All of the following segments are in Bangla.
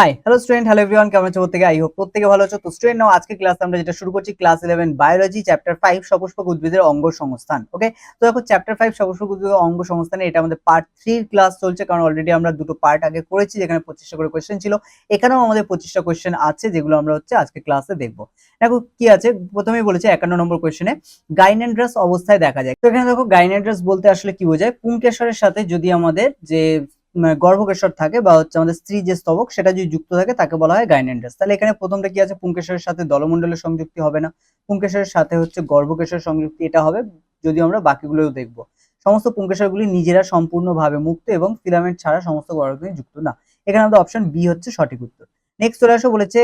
Hi hello student hello everyone কেমন আছো প্রত্যেকে? আই হোপ প্রত্যেকে ভালো আছো। তো স্টুডেন্ট নাও আজকে ক্লাস আমরা যেটা শুরু করছি class eleven biology chapter five সপুষ্পক উদ্ভিদের অঙ্গ সংস্থান ওকে তো দেখো চ্যাপ্টার ফাইভ সপুষ্পক উদ্ভিদের অঙ্গ সংস্থানে এটা আমাদের পার্ট থ্রির ক্লাস চলছে, কারণ অলরেডি আমরা দুটো পার্ট আগে করেছি, যেখানে পঁচিশটা করে কোয়েশ্চেন ছিল। এখানেও আমাদের পঁচিশটা কোয়েশ্চেন আছে, যেগুলো আমরা হচ্ছে আজকে ক্লাসে দেখব। দেখো, কি আছে? প্রথমেই বলেছে একান্ন নম্বর কোয়েশ্চেনে গাইনেন্ড্রাস অবস্থায় দেখা যায়। তো এখানে দেখো গাইনেন্ড্রাস বলতে আসলে কি বোঝায়? পুংকেশ্বরের সাথে যদি আমাদের যে গর্ভকেশর থাকে বা হচ্ছে আমাদের স্ত্রী যে স্তবক, সেটা যদি যুক্ত থাকে, তাকে বলা হয় গাইনেন্ডাস। তাহলে এখানে প্রথমটা কি আছে? পুঙ্কেশ্বরের সাথে দলমণ্ডলের সংযুক্তি হবে না। পুঙ্কেশ্বরের সাথে হচ্ছে গর্ভকেশর সংযুক্তি, এটা হবে যদি আমরা বাকিগুলোও দেখব। সমস্ত পুংকেশরগুলি নিজেরা সম্পূর্ণভাবে মুক্ত এবং ফিলামেন্ট ছাড়া সমস্ত গর্ভগুলি যুক্ত না। এখানে আমাদের অপশন বি হচ্ছে সঠিক উত্তর। নেক্সট চলে আসো বলেছে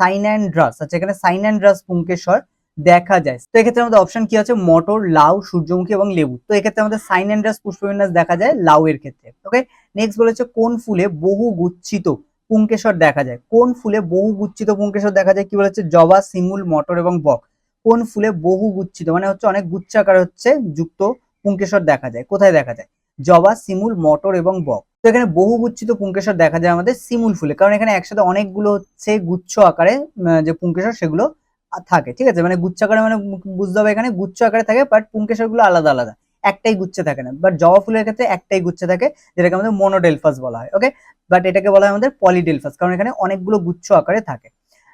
সাইন অ্যান্ড ড্রাস আচ্ছা এখানে সাইন অ্যান্ড ড্রাস পুংকেশর দেখা যায়। তো এক্ষেত্রে আমাদের অপশন কি আছে? মটর, লাউ, সূর্যমুখী এবং লেবু। তো এক্ষেত্রে আমাদের সাইন অ্যান্ড ড্রাস পুষ্পবিন্যাস দেখা যায় লাউ এর ক্ষেত্রে। ওকে নেক্সট বলেছে কোন ফুলে বহু গুচ্ছিত পুঙ্কেশ্বর দেখা যায়? কোন ফুলে বহু গুচ্ছিত পুঙ্কেশ্বর দেখা যায়? কি বলেছে? জবা, শিমুল, মটর এবং বক। কোন ফুলে বহু গুচ্ছিত মানে হচ্ছে অনেক গুচ্ছাকার হচ্ছে যুক্ত পুঙ্কেশ্বর দেখা যায়। কোথায় দেখা যায়? জবা, শিমুল, মটর এবং বক। তো এখানে বহু গুচ্ছিত পুঙ্কেশ্বর দেখা যায় আমাদের শিমুল ফুলে। কারণ এখানে একসাথে অনেকগুলো হচ্ছে গুচ্ছ আকারে যে পুঙ্কেশ্বর সেগুলো থাকে, ঠিক আছে? মানে গুচ্ছ আকারে মানে বুঝতে হবে এখানে গুচ্ছ আকারে থাকে বাট পুংকেশরগুলো আলাদা আলাদা। একটাই গুচ্ছে থাকে না বাট জবা ফুলের ক্ষেত্রে একটাই গুচ্ছে থাকে, যেটাকে আমাদের মোনোডেলফাস বলা হয় ওকে বাট এটাকে বলা হয় আমাদের পলিডেলফাস কারণ এখানে অনেকগুলো গুচ্ছ আকারে থাকে।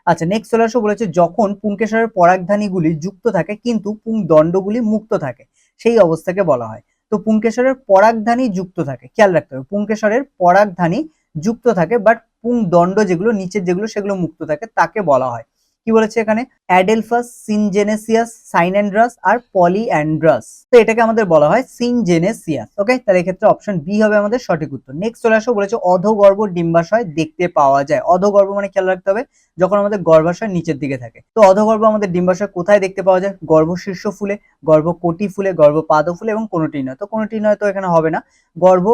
আচ্ছা নেক্সট চলে আসো বলেছে, যখন পুঙ্কেশ্বরের পরাগধানীগুলি যুক্ত থাকে, কিন্তু পুং দণ্ডগুলি মুক্ত থাকে, সেই অবস্থাকে বলা হয়। তো পুঙ্কেশ্বরের পরাগধানী যুক্ত থাকে, খেয়াল রাখতে হবে, পুঙ্কেশ্বরের পরাগধানী যুক্ত থাকে বাট পুং দণ্ড যেগুলো, নিচের যেগুলো, সেগুলো মুক্ত থাকে, তাকে বলা হয়। কি বলেছে এখানে? অ্যাডেলফাস সিনজেনেসিয়াস সাইনেন্ড্রাস আর পলিঅ্যান্ড্রাস তো এটাকে আমাদের বলা হয় সিনজেনেসিয়াস ওকে তাহলে এক্ষেত্রে অপশন বি হবে আমাদের সঠিক উত্তর। নেক্সট চলে আসো, বলেছে অধগর্ভ ডিম্বাশয় দেখতে পাওয়া যায়। অধগর্ভ মানে খেয়াল রাখতে হবে, যখন আমাদের গর্ভাশয় নিচের দিকে থাকে। তো অধগর্ভ আমাদের ডিম্বাশয় কোথায় দেখতে পাওয়া যায়? গর্ভ শীর্ষ ফুলে গর্ভ কোটি ফুলে গর্ভ পাদ ফুলে এবং কোনোটি নয়। তো কোনোটি নয় তো এখানে হবে না। গর্ভ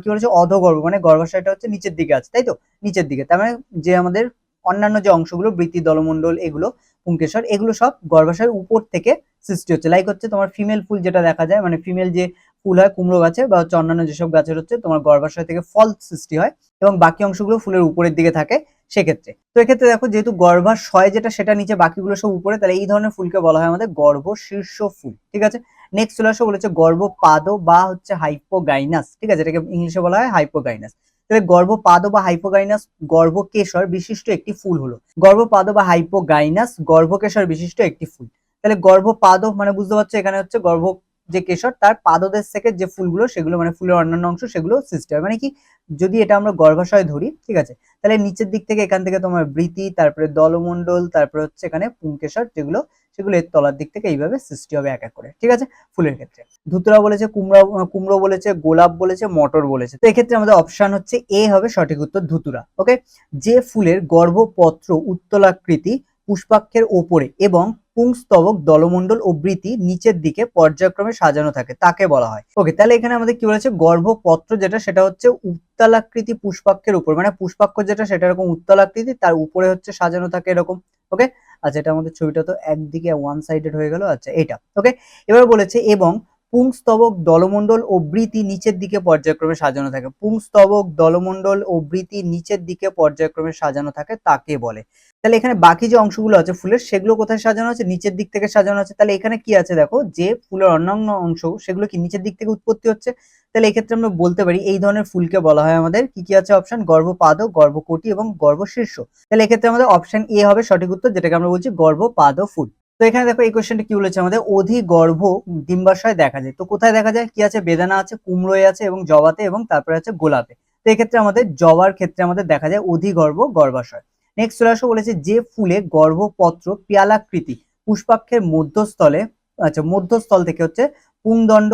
কি বলেছে? অধগর্ভ মানে গর্ভাশয়টা হচ্ছে নিচের দিকে আছে, তাই তো? নিচের দিকে। তার মানে যে আমাদের অন্যান্য যে অংশগুলো বৃত্তি, দলমণ্ডল, এগুলো পুংকেশর এগুলো সব গর্ভাশয়ের উপর থেকে সৃষ্টি হচ্ছে। লাইক হচ্ছে তোমার ফিমেল ফুল যেটা দেখা যায় মানে ফিমেল যে ফুল হয় কুমড়ো গাছে বা হচ্ছে অন্যান্য যেসব গাছের হচ্ছে তোমার গর্ভাশয় থেকে ফল সৃষ্টি হয় এবং বাকি অংশগুলো ফুলের উপরের দিকে থাকে সেক্ষেত্রে। তো এক্ষেত্রে দেখো যেহেতু গর্ভাশয় যেটা সেটা নিচে বাকিগুলো সব উপরে, তাহলে এই ধরনের ফুলকে বলা হয় আমাদের গর্ভ শীর্ষ ফুল, ঠিক আছে? নেক্সট চলে আসো বলেছে গর্ভপাদ বা হচ্ছে হাইপোগাইনাস ঠিক আছে? এটাকে ইংলিশে বলা হয় হাইপোগাইনাস তাহলে গর্ভপাদ বা হাইপোগাইনাস গর্ভকেশর বিশিষ্ট একটি ফুল হলো। গর্ভপাদ বা হাইপোগাইনাস গর্ভকেশর বিশিষ্ট একটি ফুল। তাহলে গর্ভপাদ মানে বুঝতে পারছ এখানে হচ্ছে গর্ভ যে কেশর, তার পাদদেশ থেকে যে ফুলগুলো, সেগুলো মানে ফুলের অন্যান্য অংশ, সেগুলো সৃষ্টি হয়। মানে কি, যদি এটা আমরা গর্ভাশয় ধরি, ঠিক আছে? তাহলে নিচের দিক থেকে এখান থেকে তোমার বৃতি তারপরে দলমণ্ডল, তারপরে হচ্ছে এখানে পুংকেশর, যেগুলো সেগুলো এর তলার দিক থেকে এইভাবে সৃষ্টি হবে এক এক করে, ঠিক আছে? ফুলের ক্ষেত্রে। ধুতরা বলেছে, কুমড়া কুমড়ো বলেছে, গোলাপ বলেছে, মটর বলেছে। তো এক্ষেত্রে আমাদের অপশন হচ্ছে এ হবে সঠিক উত্তর ধুতুরা ওকে যে ফুলের গর্ভপত্র উত্তলাকৃতি পুষ্পাক্ষের ওপরে এবং পুংস্তবক, দলমণ্ডল ও বৃতি নিচের দিকে পর্যায়ক্রমে সাজানো থাকে, তাকে বলা হয়। ওকে তাহলে এখানে আমাদের কি বলেছে? গর্ভপত্র যেটা, সেটা হচ্ছে উত্তালাকৃতি পুষ্পাক্ষের উপর। মানে পুষ্পাক্ষ যেটা, সেটা এরকম উত্তালাকৃতি, তার উপরে হচ্ছে সাজানো থাকে এরকম। ওকে আচ্ছা এটা আমাদের ছবিটা তো একদিকে ওয়ান সাইডেড হয়ে গেল। আচ্ছা এটা ওকে এবার বলেছে, এবং পুংস্তবক দলমণ্ডল ও বৃতি নিচের দিকে পর্যায়ক্রমে সাজানো থাকে। পুংস্তবক দলমণ্ডল ও বৃতি নিচের দিকে পর্যায়ক্রমে সাজানো থাকে, তাকে বলে। তাহলে এখানে বাকি যে অংশগুলো আছে ফুলের, সেগুলো কোথায় সাজানো আছে? নিচের দিক থেকে সাজানো আছে। তাহলে এখানে কি আছে দেখো? যে ফুলের অন্যান্য অংশ, সেগুলো কি নিচের দিক থেকে উৎপত্তি হচ্ছে? তাহলে এক্ষেত্রে আমরা বলতে পারি এই ধরনের ফুলকে বলা হয় আমাদের। কি কি আছে? অপশন গর্ভপাদ গর্ভকোটি এবং গর্ভশীর্ষ। তাহলে এক্ষেত্রে আমাদের অপশন এ হবে সঠিক উত্তর, যেটাকে আমরা বলছি গর্ভপাদ ফুল। তো এখানে দেখো এই কোশ্চেনটা কি বলেছে আমাদের? অধিগর্ভ ডিম্বাশয় দেখা যায়। তো কোথায় দেখা যায়? কি আছে? বেদানা আছে, কুমড়োয় আছে এবং জবাতে এবং তারপরে আছে গোলাপে। তো এক্ষেত্রে আমাদের জবার ক্ষেত্রে আমাদের দেখা যায় অধিগর্ভ গর্ভাশয়। নেক্সট চলে আসো, বলেছে যে ফুলে গর্ভপত্র, পিয়ালাকৃতি, পুষ্পাক্ষের মধ্যস্থলে আচ্ছা মধ্যস্থল থেকে হচ্ছে পুংদণ্ড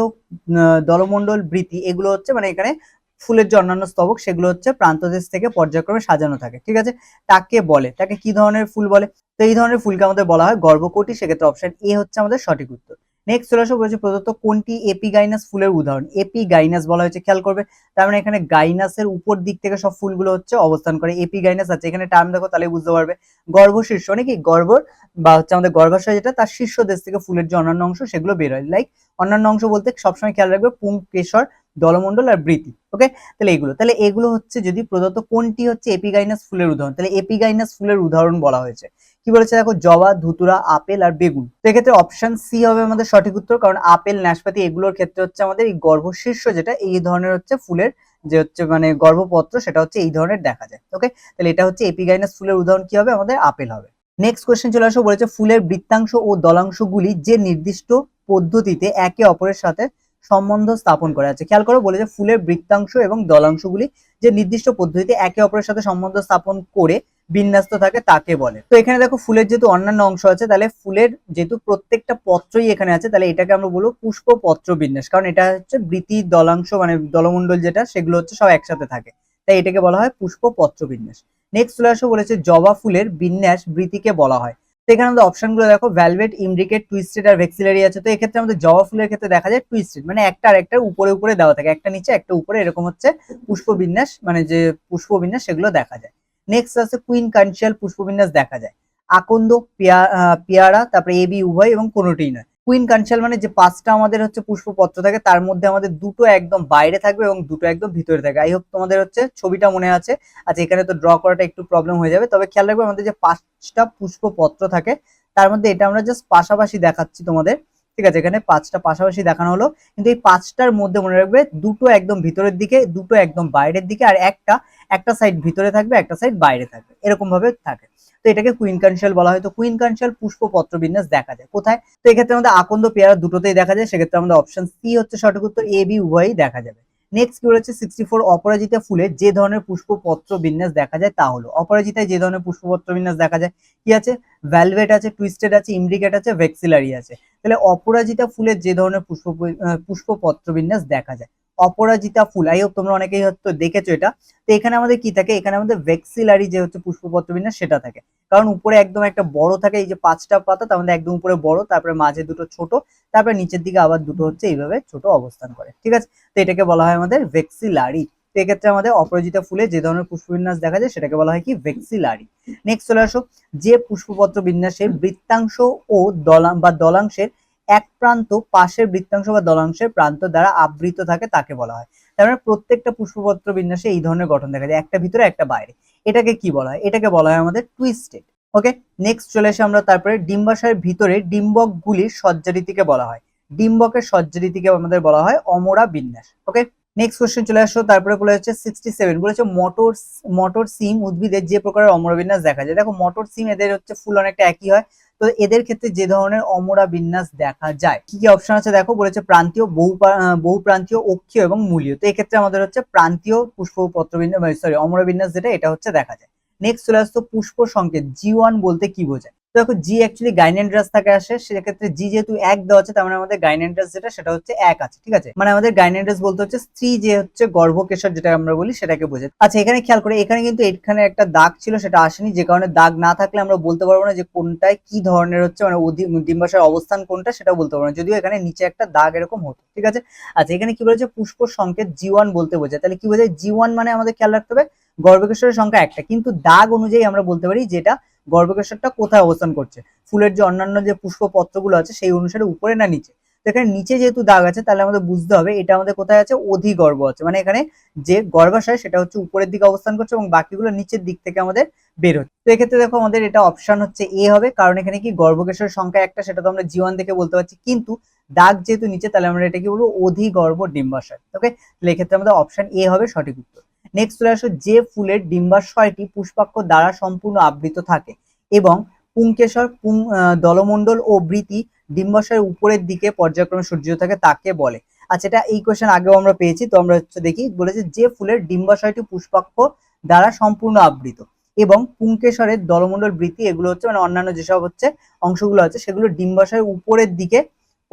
দলমণ্ডল, বৃতি, এগুলো হচ্ছে মানে এখানে ফুলের যে অন্যান্য স্তবক, সেগুলো হচ্ছে প্রান্তদেশ থেকে পর্যায়ক্রমে সাজানো থাকে, ঠিক আছে? তাকে বলে, তাকে কি ধরনের ফুল বলে? তো এই ধরনের ফুলকে আমাদের বলা হয় গর্ভকোটি, সেক্ষেত্রে অপশন এ হচ্ছে আমাদের সঠিক উত্তর। নেক্সট চলে আসো বলেছে প্রদত্ত কোনটি এপিগাইনাস ফুলের উদাহরণ? এপি গাইনাস বলা হয়েছে, খেয়াল করবে। তার মানে এখানে গাইনাসের উপর দিক থেকে সব ফুলগুলো হচ্ছে অবস্থান করে। এপি গাইনাস আছে, এখানে টার্ম দেখো তাহলে বুঝতে পারবে। গর্ভ শীর্ষ নাকি গর্ভর বা হচ্ছে আমাদের গর্ভাশয় যেটা, তার শীর্ষ দেশ থেকে ফুলের যে অন্যান্য অংশ সেগুলো বের হয়। লাইক অন্যান্য অংশ বলতে সবসময় খেয়াল রাখবে পুং কেশর দলমণ্ডল আর বৃতি ওকে তাহলে এগুলো তাহলে এগুলো হচ্ছে যদি প্রদত্ত কোনটি হচ্ছে এপিগাইনাস ফুলের উদাহরণ? তাহলে এপিগাইনাস ফুলের উদাহরণ বলা হয়েছে। কি বলেছে দেখো? জবা, ধুতুরা, আপেল আর বেগুন। তো এক্ষেত্রে অপশন সি হবে আমাদের সঠিক উত্তর, কারণ আপেল, নাশপাতি এগুলোর ক্ষেত্রে হচ্ছে আমাদের এই গর্ভশীর্ষ যেটা, এই ধরনের হচ্ছে ফুলের যে হচ্ছে মানে গর্ভপত্র, সেটা হচ্ছে এই ধরনের দেখা যায় ওকে তাহলে এটা হচ্ছে এপিগাইনাস ফুলের উদাহরণ, কি হবে? আমাদের আপেল হবে। নেক্সট কোয়েশ্চেন চলে আসো, বলেছে ফুলের বৃত্তাংশ ও দলাংশগুলি যে নির্দিষ্ট পদ্ধতিতে একে অপরের সাথে সম্বন্ধ স্থাপন করা আছে। খেয়াল করো বলেছে ফুলের বৃত্তাংশ এবং দলাংশগুলি যে নির্দিষ্ট পদ্ধতিতে একে অপরের সাথে সম্বন্ধ স্থাপন করে বিন্যস্ত থাকে তাকে বলে। তো এখানে দেখো ফুলের যেহেতু অন্যান্য অংশ আছে, তাহলে ফুলের যেহেতু প্রত্যেকটা পত্রই এখানে আছে, তাহলে এটাকে আমরা বলব পুষ্প পত্র বিন্যাস। কারণ এটা হচ্ছে বৃতি দলাংশ মানে দলমণ্ডল যেটা, সেগুলো হচ্ছে সব একসাথে থাকে। তাই এটাকে বলা হয় পুষ্প পত্র বিন্যাস। নেক্সট চলে আসো বলেছে জবা ফুলের বিন্যাস বৃতিকে বলা হয়। এখানে আমাদের অপশনগুলো দেখো ভ্যালভেট ইমডিকেট টুইস্টেড আর ভেক্সিলারি আছে। তো এক্ষেত্রে আমাদের জবা ফুলের ক্ষেত্রে দেখা যায় টুইস্টেড মানে একটা আর একটা উপরে উপরে দেওয়া থাকে। একটা নিচে, একটা উপরে, এরকম হচ্ছে পুষ্প বিন্যাস মানে যে পুষ্পবিন্যাস সেগুলো দেখা যায়। নেক্সট আছে কুইন কানশিয়াল পুষ্পবিন্যাস দেখা যায়। আকন্দ পেয়ারা, তারপরে এবি উভয় এবং কোনোটিই নয়। কুইন কানশিয়াল মানে যে পাঁচটা আমাদের হচ্ছে পুষ্পপত্র থাকে, তার মধ্যে আমাদের দুটো একদম বাইরে থাকবে এবং দুটো একদম ভিতরে থাকবে। আই হোপ তোমাদের হচ্ছে ছবিটা মনে আছে। আচ্ছা এখানে তো ড্র করাটা একটু প্রবলেম হয়ে যাবে। তবে খেয়াল রাখবে আমাদের যে পাঁচটা পুষ্পপত্র থাকে, তার মধ্যে এটা আমরা জাস্ট পাশাপাশি দেখাচ্ছি তোমাদের। ঠিক আছে, এখানে পাঁচটা পাশাপাশি দেখানো হলো। কিন্তু এই পাঁচটার মধ্যে মনে রাখবে, দুটো একদম ভিতরের দিকে, দুটো একদম বাইরের দিকে, আর একটা একটা সাইড ভিতরে থাকবে, একটা সাইড বাইরে থাকবে। এরকম ভাবে থাকে। তো এটাকে কুইন কানশিয়াল বলা হয়। তো কুইন কানশিয়াল পুষ্প পত্র বিন্যাস দেখা যায়। কোথায়? তো এক্ষেত্রে আমাদের আকন্দ পেয়ারা দুটোতেই দেখা যায়। সেক্ষেত্রে আমাদের অপশন সি হচ্ছে সঠিক উত্তর এ বি উভয়ই দেখা যাবে। নেক্সট কি রয়েছে সিক্সটি ফোর অপরাজিতা ফুলে যে ধরনের পুষ্পপত্র বিন্যাস দেখা যায় তা হলো। অপরাজিতায় যে ধরনের পুষ্পপত্র বিন্যাস দেখা যায়, কি আছে? ভ্যালভেট আছে টুইস্টেড আছে ইমব্রিকেট আছে ভেক্সিলারি আছে। তাহলে অপরাজিতা ফুলের যে ধরনের পুষ্প পুষ্পপত্র বিন্যাস দেখা যায়। অপরাজিতা ফুল, আই হোক তোমরা অনেকেই হয়তো দেখেছ এটা। তো এখানে আমাদের কি থাকে? এখানে আমাদের ভেক্সিলারি যে হচ্ছে পুষ্পপত্র বিন্যাস, সেটা থাকে। কারণ উপরে একদম একটা বড় থাকে, এই যে পাঁচটা পাতা, তার মধ্যে একদম উপরে বড়, তারপরে মাঝে দুটো ছোট, তারপরে নিচের দিকে আবার দুটো হচ্ছে এইভাবে ছোট অবস্থান করে। ঠিক আছে? তো এটাকে বলা হয় আমাদের ভেক্সিলারি তো এক্ষেত্রে আমাদের অপরাজিতা ফুলে যে ধরনের পুষ্পবিন্যাস দেখা যায়, সেটাকে বলা হয় কি? ভেক্সিলারি নেক্সট চলে আসো। যে পুষ্পপত্র বিন্যাসের বৃত্তাংশ ও দলাং বা দলাংশের এক প্রান্ত পাশের বৃত্তাংশ বা দলাংশের প্রান্ত দ্বারা আবৃত থাকে তাকে বলা হয়। তার মানে প্রত্যেকটা পুষ্পপত্র বিন্যাসে এই ধরনের গঠন দেখা যায়, একটা ভিতরে, একটা বাইরে। এটাকে কি বলা হয়? এটাকে বলা হয় আমাদের টুইস্টেড ওকে নেক্সট চলে আসে আমরা তারপরে ডিম্বাশয়ের ভিতরে ডিম্বকগুলির সজ্জারীতিকে বলা হয়। ডিম্বকের সজ্জারীতিকে আমাদের বলা হয় অমরা বিন্যাস। ওকে নেক্সট কোশ্চেন চলে আসো তারপরে বলে হচ্ছে সিক্সটি সেভেন বলেছে মটর মটর সিম উদ্ভিদের যে প্রকারের অমরা বিন্যাস দেখা যায়। দেখো মটর সিম এদের হচ্ছে ফুল অনেকটা একই হয়। তো এদের ক্ষেত্রে যে ধরনের অমরা বিন্যাস দেখা যায়, কি কি অপশন আছে দেখো? বলেছে প্রান্তীয়, বহু বহু প্রান্তীয় অক্ষীয় এবং মূলীয়। তো এক্ষেত্রে আমাদের হচ্ছে প্রান্তীয় পুষ্পপত্র বিন্যাস সরি অমরা বিন্যাস যেটা, এটা হচ্ছে দেখা যায়। নেক্সট চলে আসতো পুষ্প সংকেত জি ওয়ান বলতে কি বোঝায়? দেখো জি অ্যাকচুয়ালি গাইনেন্ড্রাস থাকে আসে, সেক্ষেত্রে জি যেহেতু এক দেওয়া আছে, তার মানে আমাদের গাইনেন্ড্রাস যেটা, সেটা হচ্ছে এক আছে, ঠিক আছে? মানে আমাদের গাইনেন্ড্রাস বলতে হচ্ছে স্ত্রী যে হচ্ছে গর্ভকেশর, যেটা আমরা বলি, সেটাকে বোঝে আচ্ছা এখানে খেয়াল করে, এখানে কিন্তু এখানে একটা দাগ ছিল, সেটা আসেনি, যে কারণে দাগ না থাকলে আমরা বলতে পারব না যে কোনটায় কি ধরনের হচ্ছে মানে ডিম্বাশয়ের অবস্থান কোনটা সেটা বলতে পারব না। যদিও এখানে নিচে একটা দাগ এরকম হতো, ঠিক আছে? আচ্ছা এখানে কি বলেছে? পুষ্প সংকেত জি বলতে বোঝায়। তাহলে কি বোঝায়? জি মানে আমাদের খেয়াল রাখতে হবে, গর্ভকেশরের সংখ্যা একটা। কিন্তু দাগ অনুযায়ী আমরা বলতে পারি যেটা গর্ভকেশরটা কোথায় অবস্থান করছে? ফুলের যে অন্যান্য যে পুষ্প পত্রগুলো আছে, সেই অনুসারে উপরে না নিচে? এখানে নিচে যেহেতু দাগ আছে, তাহলে আমাদের বুঝতে হবে এটা আমাদের কোথায় আছে? অধিগর্ভ আছে। মানে এখানে যে গর্ভাশয়, সেটা হচ্ছে উপরের দিকে অবস্থান করছে এবং বাকিগুলো নিচের দিক থেকে আমাদের বের হচ্ছে। তো এক্ষেত্রে দেখো আমাদের এটা অপশন হচ্ছে এ হবে, কারণ এখানে কি গর্ভকেশরের সংখ্যা একটা, সেটা তো আমরা জীবন থেকে বলতে পারছি। কিন্তু দাগ যেহেতু নিচে, তাহলে আমরা এটা কি বলব অধিগর্ভ ডিম্বাশয়। ওকে তাহলে এক্ষেত্রে আমাদের অপশন এ হবে সঠিক উত্তর। নেক্সট চলে আসো, যে ফুলের ডিম্বাশয়টি পুষ্পাক্ষ দ্বারা সম্পূর্ণ আবৃত থাকে এবং পুংকেশর, পুং দলমণ্ডল ও বৃতি ডিম্বাশয়ের উপরের দিকে পর্যায়ক্রমে সজ্জিত থাকে তাকে বলে। আচ্ছা এটা এই কোয়েশ্চেন আগেও আমরা পেয়েছি, তো আমরা হচ্ছে দেখি, বলেছে যে ফুলের ডিম্বাশয়টি পুষ্পাক্ষ দ্বারা সম্পূর্ণ আবৃত এবং পুংকেশরের দলমণ্ডল বৃত্তি এগুলো হচ্ছে মানে অন্যান্য যেসব হচ্ছে অংশগুলো আছে, সেগুলো ডিম্বাশয়ের উপরের দিকে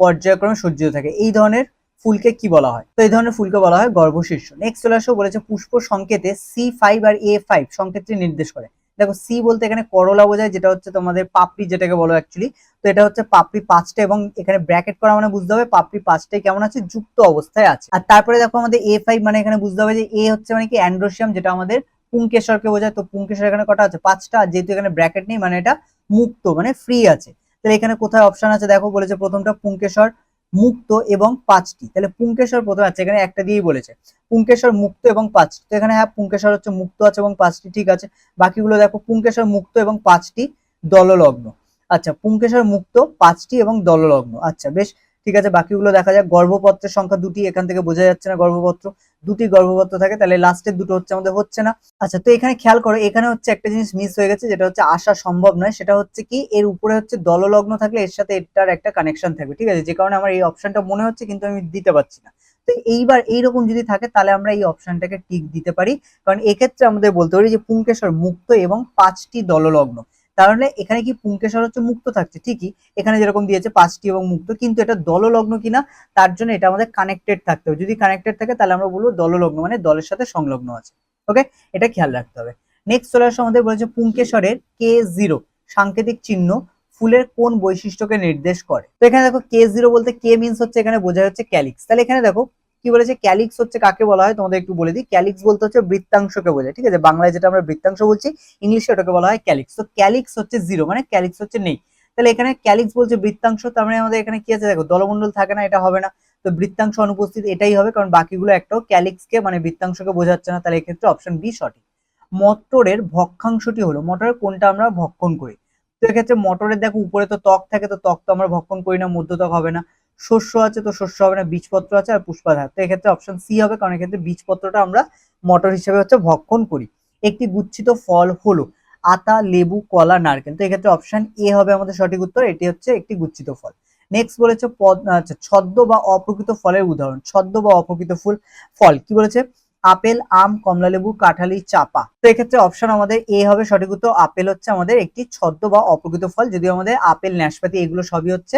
পর্যায়ক্রমে সজ্জিত থাকে। এই ধরনের ফুলকে কি বলা হয়? তো এই ধরনের ফুলকে বলা হয় গর্ভশীর্ষ। নেক্সট চলে আসো, বলেছে পুষ্প সংকেতে সি ফাইভ আর এ ফাইভ সংকেতটি নির্দেশ করে। দেখো সি বলতে এখানে করলা বোঝায়, যেটা হচ্ছে তোমাদের পাপড়ি যেটাকে বলো অ্যাকচুয়ালি তো এটা হচ্ছে পাপড়ি পাঁচটা এবং এখানে ব্র্যাকেট করা মানে বুঝতে হবে পাপড়ি পাঁচটাই কেমন আছে, যুক্ত অবস্থায় আছে। আর তারপরে দেখো আমাদের এ ফাইভ মানে এখানে বুঝতে হবে যে এ হচ্ছে মানে কি অ্যান্ড্রোসিয়াম, যেটা আমাদের পুঙ্কেশ্বরকে বোঝায়। তো পুঙ্কেশ্বর এখানে কটা আছে? পাঁচটা। আর যেহেতু এখানে ব্র্যাকেট নেই মানে এটা মুক্ত মানে ফ্রি আছে। তাহলে এখানে কোথায় অপশন আছে? দেখো, বলেছে প্রথমটা পুংকেশর মুক্ত এবং পাঁচটি। তাহলে পুঙ্কেশ্বর প্রথমে আছে, এখানে একটা দিয়েই বলেছে। পুঙ্কেশ্বর মুক্ত এবং পাঁচটি। এখানে হ্যাঁ পুঙ্কেশ্বর হচ্ছে মুক্ত আছে এবং পাঁচটি ঠিক আছে। বাকিগুলো দেখো, পুঙ্কেশ্বর মুক্ত এবং পাঁচটি দললগ্ন। আচ্ছা পুঙ্কেশ্বর মুক্ত, পাঁচটি এবং দললগ্ন। আচ্ছা বেশ, ঠিক আছে, বাকিগুলো দেখা যাক। গর্ভপত্রের সংখ্যা দুটি, এখান থেকে বোঝা যাচ্ছে না গর্ভপত্র। দুটি গর্ভপত্র থাকে, তাহলে লাস্টের দুটো হচ্ছে আমাদের হচ্ছে না। আচ্ছা তো এখানে খেয়াল করো, এখানে হচ্ছে একটা জিনিস মিস হয়ে গেছে, যেটা হচ্ছে আসা সম্ভব নয়। সেটা হচ্ছে কি, এর উপরে হচ্ছে দললগ্ন থাকলে এর সাথে এটার একটা কানেকশন থাকবে, ঠিক আছে? যে কারণে আমার এই অপশনটা মনে হচ্ছে, কিন্তু আমি দিতে পারছি না। তো এইবার এইরকম যদি থাকে, তাহলে আমরা এই অপশনটাকে টিক দিতে পারি। কারণ এক্ষেত্রে আমাদের বলতে পারি যে পুঙ্কেশ্বর মুক্ত এবং পাঁচটি দললগ্ন। তাহলে এখানে কি পুঙ্কেশ্বর হচ্ছে মুক্ত থাকছে? ঠিকই, এখানে যেরকম দিয়েছে পাঁচটি এবং মুক্ত, কিন্তু এটা দললগ্ন কিনা, তার জন্য এটা আমাদের কানেক্টেড থাকতে হবে। যদি কানেক্টেড থাকে, তাহলে আমরা বলব দললগ্ন মানে দলের সাথে সংলগ্ন আছে। ওকে? এটা খেয়াল রাখতে হবে। নেক্সট চলে আসে আমাদের, বলেছে পুঙ্কেশ্বরের কে জিরো সাংকেতিক চিহ্ন, ফুলের কোন বৈশিষ্ট্যকে নির্দেশ করে? তো এখানে দেখো কে জিরো বলতে কে মিনস হচ্ছে এখানে বোঝা যাচ্ছে ক্যালিক্স তাহলে এখানে দেখো কি বলেছে ক্যালিক্স হচ্ছে কাকে বলা হয়? তোমাদের একটু বলে দিই। ক্যালিক্স বলতে হচ্ছে বৃত্তাংশকে বোঝায় ঠিক আছে? বাংলায় যেটা আমরা বৃত্তাংশ বলছি, ইংলিশে ওটাকে বলা হয় ক্যালিক্স। তো ক্যালিক্স হচ্ছে জিরো মানে ক্যালিক্স হচ্ছে নেই। তাহলে এখানে ক্যালিক্স বলছে বৃত্তাংশ, তার মানে আমাদের এখানে কি আছে? দেখো দলমন্ডল থাকে না, এটা হবে না। তো বৃত্তাংশ অনুপস্থিত এটাই হবে, কারণ বাকিগুলো একটাও ক্যালিক্সকে মানে বৃত্তাংশকে বোঝাচ্ছে না। তাহলে এক্ষেত্রে অপশন বি সঠিক। মটরের ভক্ষাংশটি হলো মটরের কোনটা আমরা ভক্ষণ করি? তো এক্ষেত্রে মটরের, দেখো, উপরে তো ত্বক থাকে, তো ত্বক তো আমরা ভক্ষণ করি না মধ্য ত্বক হবে না। শস্য আছে, তো শস্য হবে না, বীজপত্র আছে আর পুষ্পাধার তো এক্ষেত্রে অপশন সি হবে, কারণ এক্ষেত্রে বীজপত্রটা আমরা মটর হিসেবে হচ্ছে ভক্ষণ করি। একটি গুচ্ছিত ফল হলো আতা, লেবু, কলা, নারকেল। তো এক্ষেত্রে অপশন এ হবে আমাদের সঠিক উত্তর, এটি হচ্ছে একটি গুচ্ছিত ফল। নেক্সট বলেছে পদ আচ্ছা ছদ্ম বা অপ্রকৃত ফলের উদাহরণ। ছদ্ম বা অপ্রকৃত ফুল, ফল কি বলেছে? আপেল, আম, কমলালেবু, কাঁঠালি, চাপা। তো এক্ষেত্রে অপশন আমাদের এ হবে, সঠিক উত্তর। আপেল হচ্ছে আমাদের একটি ছদ্ম বা অপ্রকৃত ফল, যদিও আমাদের আপেল ন্যাশপাতি এগুলো সবই হচ্ছে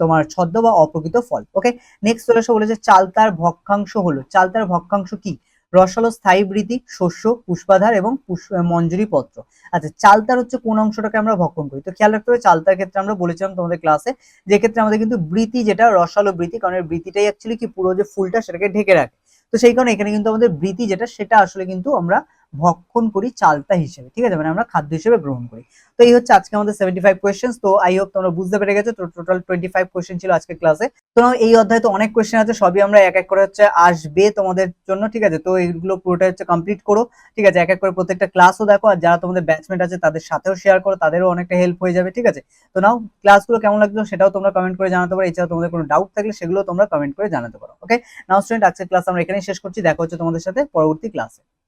তোমার ছদ্ম বা অপ্রকৃত ফল ওকে নেক্সট চলে আসে বলেছে চালতার ভক্ষাংশ হলো, চালতার ভক্ষাংশ কি? রসালো স্থায়ী বৃতি শস্য, পুষ্পাধার এবং মঞ্জুরি পত্র। আচ্ছা চালতার হচ্ছে কোন অংশটাকে আমরা ভক্ষণ করি? তো খেয়াল রাখতে হবে, চালতার ক্ষেত্রে আমরা বলেছিলাম তোমাদের ক্লাসে যে ক্ষেত্রে আমাদের কিন্তু বৃতি যেটা, রসালো বৃতি কারণ এর বৃতিটাই অ্যাকচুয়ালি কি, পুরো যে ফুলটা সেটাকে ঢেকে রাখে। তো সেই কারণে এখানে কিন্তু আমাদের বৃতি যেটা, সেটা আসলে কিন্তু আমরা ভক্ষণ করি চালতা হিসেবে, ঠিক আছে? মানে আমরা খাদ্য হিসেবে গ্রহণ করি। তো এই হচ্ছে আজকে আমাদের সেভেন্টি ফাইভ কোয়েশ্চেন তো আই হোপ তোমরা বুঝতে পেরে গেছো। তো টোটাল টোয়েন্টি ফাইভ কোয়েশ্চেন ছিল আজকে ক্লাসে তো এই অধ্যায়ে তো অনেক কোয়েশ্চেন আছে, সবই আমরা এক এক করে হচ্ছে আসবে তোমাদের জন্য, ঠিক আছে? তো এইগুলো পুরোটা হচ্ছে কমপ্লিট করো, ঠিক আছে? এক এক করে প্রত্যেকটা ক্লাসও দেখো, আর যারা তোমাদের ব্যাচমেট আছে, তাদের সাথেও শেয়ার করো, তাদেরও অনেকটা হেল্প হয়ে যাবে, ঠিক আছে? তো নাও ক্লাসগুলো কেমন লাগল সেটাও তোমরা কমেন্ট করে জানাতে পারো। এছাড়াও তোমাদের কোনো ডাউট থাকলে সেগুলো তোমরা কমেন্ট করে জানাতে পারো ওকে নাও স্টুডেন্ট আজকের ক্লাস আমরা এখানেই শেষ করছি। দেখা হচ্ছে তোমাদের সাথে পরবর্তী ক্লাসে